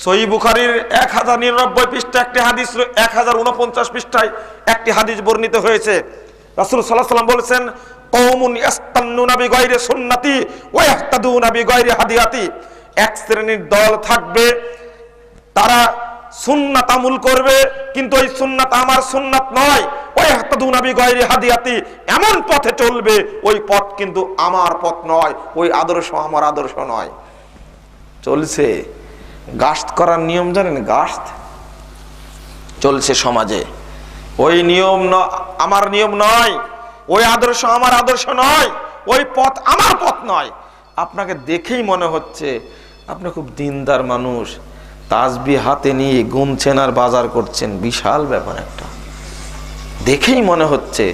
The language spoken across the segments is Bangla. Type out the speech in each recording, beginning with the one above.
সহি বুখারির এক হাজার নিরানব্বই পৃষ্ঠা একটি হাদিস, এক হাজার উনপঞ্চাশ পৃষ্ঠায় একটি হাদিস বর্ণিত হয়েছে। রাসুল সাল্লাহ সাল্লাম বলেছেন কৌমুন ইয়াস্তান্নুনা বিগাইরি সুন্নতি ওয়া ইয়াহতাদুনা বিগাইরি হাদিয়াতি। এক শ্রেণির দল থাকবে, তারা সুন্নাত আমুল করবে, কিন্তু ওই সুন্নাত আমার সুন্নাত নয়। ওই হাতাদুনা বিগাইরি হাদিয়াতি, এমন পথে চলবে, ওই পথ কিন্তু আমার পথ নয়, ওই আদর্শ আমার আদর্শ নয়। চলছে। গাস্ত করার নিয়ম জানেন? গাস্ত চলছে সমাজে। ওই নিয়ম আমার নিয়ম নয়, ওই আদর্শ আমার আদর্শ নয়, ওই পথ আমার পথ নয়। আপনাকে দেখেই মনে হচ্ছে আপনি খুব দিনদার মানুষ। তাসবি হাতে নিয়ে গুনছেন আর বাজার করছেন। বিশাল ব্যাপার একটা। দেখেই মনে হচ্ছে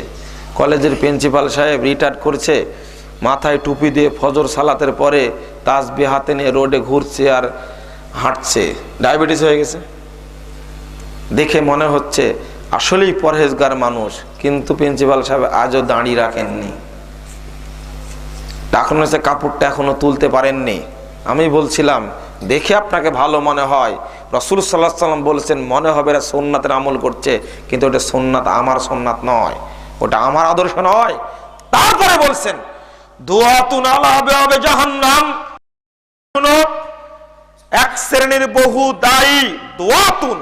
কলেজের প্রিন্সিপাল সাহেব রিটায়ার করছে, মাথায় টুপি দিয়ে ফজর সালাতের পরে তাসবি হাতে নিয়ে রোডে ঘুরছে আর হাঁটছে, ডায়াবেটিস হয়ে গেছে। দেখে মনে হচ্ছে আসলেই পরহেজগার মানুষ, কিন্তু প্রিন্সিপাল সাহেব আজও দাঁড়িয়ে রাখেননি। টাকানো সে কাপড়টা এখনও তুলতে পারেননি। আমি বলছিলাম, দেখে আপনাকে ভালো মনে হয়। রসুল সাল্লাহ সাল্লাম বলেছেন, মনে হবে এরা সোননাথের আমল করছে, কিন্তু ওটা সোননাথ আমার সোননাথ নয়, ওটা আমার আদর্শ নয়। তারপরে বলছেন, দোয়াতুন আলা হবে হবে জাহান্নাম এক শ্রেণির বহু দায়ী, দোয়াতুন,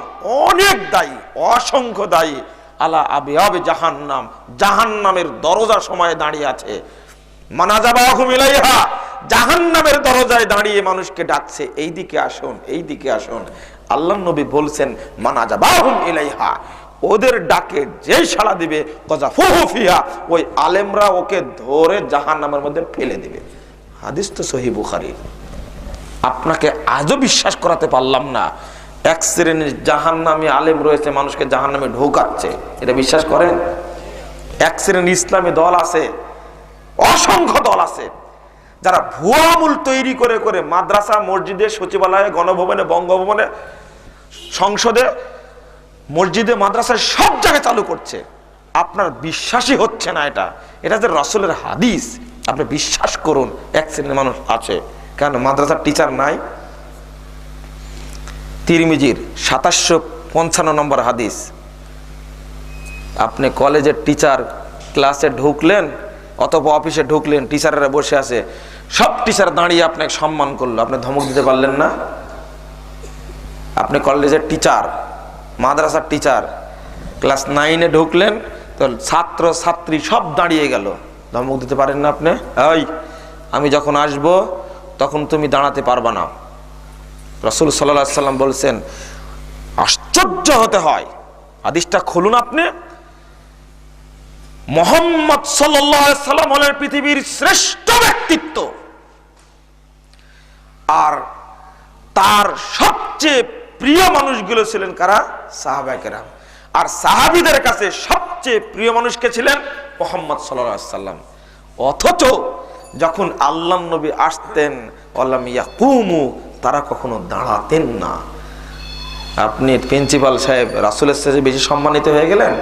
অনেক দায়ী, অসংখ্য দায়ী। আলা আবে আবে জাহান্নাম, জাহান্নামের দরজা সময় দাঁড়িয়ে আছে। মানা মানাজাবাহুম ইলাইহা, জাহান্নামের দরজায় দাঁড়িয়ে মানুষকে ডাকছে এই দিকে আসুন এই দিকে আসুন। আল্লাহ নবী বলছেন মানাজাবাহুম ইলাইহা, ওদের ডাকে যে সাড়া দিবে কজা ফুহু ফিহা ওই আলেমরা ওকে ধরে জাহান্নামের মধ্যে ফেলে দিবে। হাদিস তো সহি বুখারীর আপনাকে আজও বিশ্বাস করাতে পারলাম না। এক শ্রেণির জাহান নামে আলেম রয়েছে, মানুষকে জাহান নামে ঢোকাচ্ছে। এটা বিশ্বাস করেন? এক শ্রেণির ইসলামী দল আছে, অসংখ্য দল আছে, যারা ভুয়া তৈরি করে করে মাদ্রাসা, মসজিদে, সচিবালয়ে, গণভবনে, বঙ্গভবনে, সংসদে, মসজিদে, মাদ্রাসায় সব জায়গায় চালু করছে। আপনার বিশ্বাসই হচ্ছে না এটা। এটা যে রসুলের হাদিস। আপনি বিশ্বাস করুন, এক শ্রেণির মানুষ আছে। কেন? মাদ্রাসার টিচার নাই। তিরমিজির সাতাশশো পঞ্চান্ন নম্বর হাদিস। আপনি কলেজের টিচার ক্লাসে ঢুকলেন, অথবা অফিসে ঢুকলেন টিচারেরা বসে আছে, সব টিচার দাঁড়িয়ে আপনাকে সম্মান করল। আপনি ধমক দিতে পারলেন না। আপনি কলেজের টিচার মাদ্রাসার টিচার ক্লাস নাইনে ঢুকলেন, তো ছাত্র, ছাত্রী সব দাঁড়িয়ে গেল। ধমক দিতে পারেন না আপনি? এই, আমি যখন আসব তখন তুমি দাঁড়াতে পারবা না। রসুল সাল্লাহ সাল্লাম বলছেন, আশ্চর্য হতে হয়। হাদিসটা খুলুন আপনি। মোহাম্মদ সাল্লাম হলেন পৃথিবীর শ্রেষ্ঠ ব্যক্তিত্ব। আর তার সবচেয়ে প্রিয় মানুষগুলো ছিলেন কারা? সাহাবাকেরাম আর সাহাবিদের কাছে সবচেয়ে প্রিয় মানুষকে ছিলেন? মোহাম্মদ সাল্লাম। অথচ যখন আল্লাহ নবী আসতেন আল্লাহ ইয়াকুমু, তারা কখনো দাঁড়াতেন না। আপনি প্রিন্সিপাল সাহেব, রাসুলের সাথে বেশি সম্মানিত হয়ে গেলেন?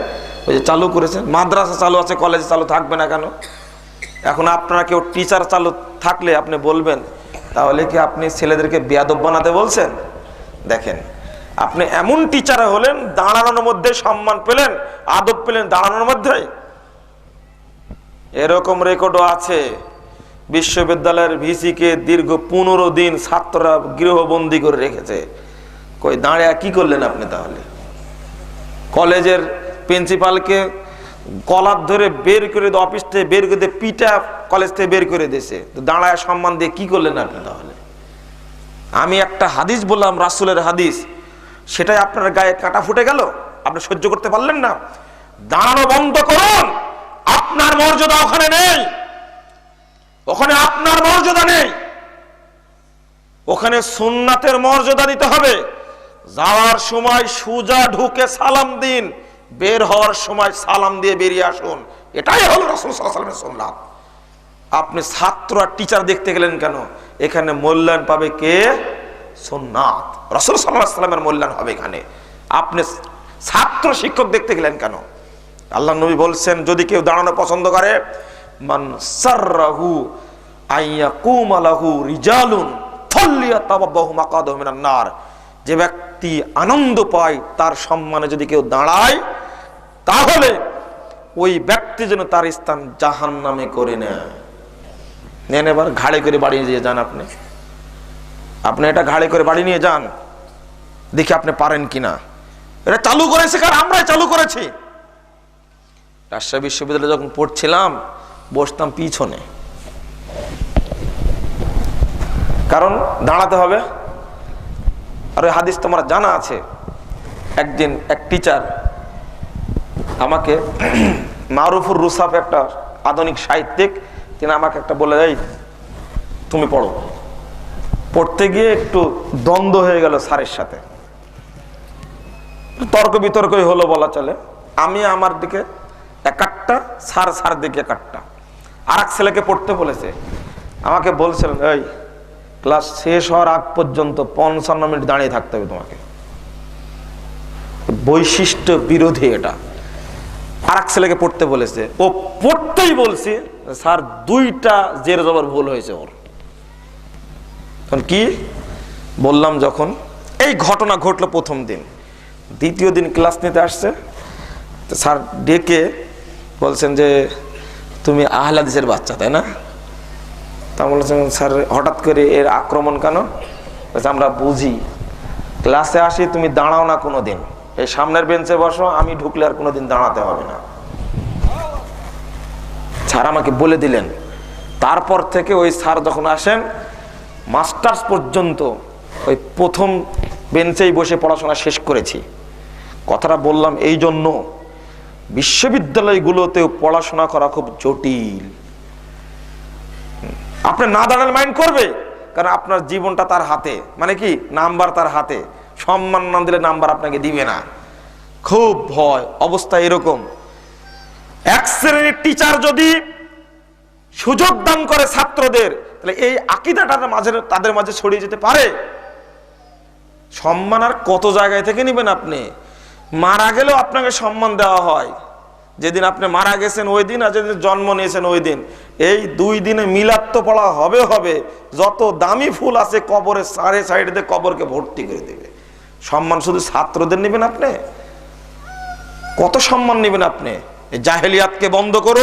ওই যে চালু করেছেন, মাদ্রাসা চালু আছে, কলেজে চালু থাকবে না কেন? এখন আপনারা কেউ টিচার চালু থাকলে আপনি বলবেন, তাহলে কি আপনি ছেলেদেরকে বেয়াদব বানাতে বলছেন? দেখেন, আপনি এমন টিচার হলেন, দাঁড়ানোর মধ্যে সম্মান পেলেন, আদব পেলেন দাঁড়ানোর মধ্যে। এরকম রেকর্ডও আছে। বিশ্ববিদ্যালয়ের ভিসিকে দীর্ঘ পনেরো দিন ছাত্ররা গৃহবন্দী করে রেখেছে। কই দাঁড়িয়ে কি করলেন আপনি তাহলে? কলেজের প্রিন্সিপালকে কলার ধরে বের করে দিয়ে অফিস থেকে বের করে দিয়ে পিটা কলেজ থেকে বের করে দিয়েছে। দাঁড়ায় সম্মান দিয়ে কি করলেন আপনি তাহলে? আমি একটা হাদিস বললাম, রাসুলের হাদিস। সেটাই আপনার গায়ে কাটা ফুটে গেল? আপনি সহ্য করতে পারলেন না? দাঁড়ানো বন্ধ করুন! আপনার মর্যাদা ওখানে নেই! ওখানে আপনার মর্যাদা নেই। ওখানে সুন্নাতের মর্যাদা দিতে হবে। যাওয়ার সময় সুজা ঢুকে সালাম দিন, বের হওয়ার সময় সালাম দিয়ে বেরিয়ে আসুন। এটাই হলো রসুল সাল্লামের সুন্নাত। আপনি ছাত্র আর টিচার দেখতে গেলেন কেন? এখানে মূল্যায়ন পাবে কে? সোননাথ রসুল সাল্লামের মূল্যায়ন হবে এখানে। আপনি ছাত্র শিক্ষক দেখতে গেলেন কেন? আল্লাহ নবী বলছেন, যদি কেউ দাঁড়ানো পছন্দ করে মান সাররাহু রিজালুন মিনান নার। যে ব্যক্তি আনন্দ পায়, তার সম্মানে যদি কেউ দাঁড়ায়, তাহলে ওই ব্যক্তি যেন তার স্থান জাহান নামে করে নেয়। নেন এবার ঘাড়ে করে বাড়ি নিয়ে যান আপনি। আপনি এটা ঘাড়ে করে বাড়ি নিয়ে যান। দেখি আপনি পারেন কিনা। এটা চালু করেছে কার? আমরাই চালু করেছি। রাজশাহী বিশ্ববিদ্যালয়ে যখন পড়ছিলাম বসতাম পিছনে। কারণ দাঁড়াতে হবে। আর ওই হাদিস তোমার জানা আছে। একদিন এক টিচার আমাকে মারুফুর রুসাফ একটা আধুনিক সাহিত্যিক, তিনি আমাকে একটা বলে, এই, তুমি পড়ো। পড়তে গিয়ে একটু দ্বন্দ্ব হয়ে গেল স্যারের সাথে। তর্ক বিতর্কই হলো বলা চলে। আমি আমার দিকে একাটটা সার সার দিকে একাটটা। আর এক ছেলেকে পড়তে বলেছে। আমাকে বলছিলেন এই, ক্লাস শেষ হওয়ার আগ পর্যন্ত পঞ্চান্ন মিনিট দাঁড়িয়ে থাকতে হবে তোমাকে। বৈশিষ্ট্য বিরোধী এটা। আর এক ছেলেকে পড়তে বলেছে। ও পড়তেই বলছি, স্যার, দুইটা জের জবর ভুল হয়েছে ওর। তখন কি? বললাম, যখন এই ঘটনা ঘটলো প্রথম দিন, দ্বিতীয় দিন ক্লাস নিতে আসছে। স্যার ডেকে বলছেন যে তুমি আহলাদিসের বাচ্চা, তাই না? তা বলেছেন স্যার, হঠাৎ করে এর আক্রমণ কেন? আমরা বুঝি। ক্লাসে আসি, তুমি দাঁড়াও না কোনো দিন এই সামনের বেঞ্চে বসো, আমি ঢুকলে আর কোনোদিন দাঁড়াতে হবে না। স্যার আমাকে বলে দিলেন। তারপর থেকে ওই স্যার যখন আসেন, মাস্টার্স পর্যন্ত ওই প্রথম বেঞ্চেই বসে পড়াশোনা শেষ করেছি। কথাটা বললাম এই জন্য বিশ্ববিদ্যালয়গুলোতেও পড়াশোনা করা খুব জটিল। আপনি না দাঁড়ালে মাইন্ড করবে, কারণ আপনার জীবনটা তার হাতে। মানে কি? নাম্বার তার হাতে। সম্মান না দিলে নাম্বার আপনাকে দিবে না। খুব ভয়, অবস্থা এরকম। এক শ্রেণির টিচার যদি সুযোগ দান করে ছাত্রদের, তাহলে এই আকিদাটা মাঝে, তাদের মাঝে ছড়িয়ে যেতে পারে। সম্মান আর কত জায়গায় থেকে নেবেন আপনি? মারা গেলেও আপনাকে সম্মান দেওয়া হয়। যেদিন আপনি মারা গেছেন ওই দিন আর যেদিন জন্ম নিয়েছেন ওই দিন। এই দুই দিনে মিলাদ তো পড়া হবে হবে। যত দামি ফুল আছে কবরের সাড়ে সাইডে দিয়ে কবরকে ভর্তি করে দেবে। সম্মান শুধু ছাত্রদের নেবেন আপনি? কত সম্মান নেবেন আপনি? জাহেলিয়াতকে বন্ধ করুন।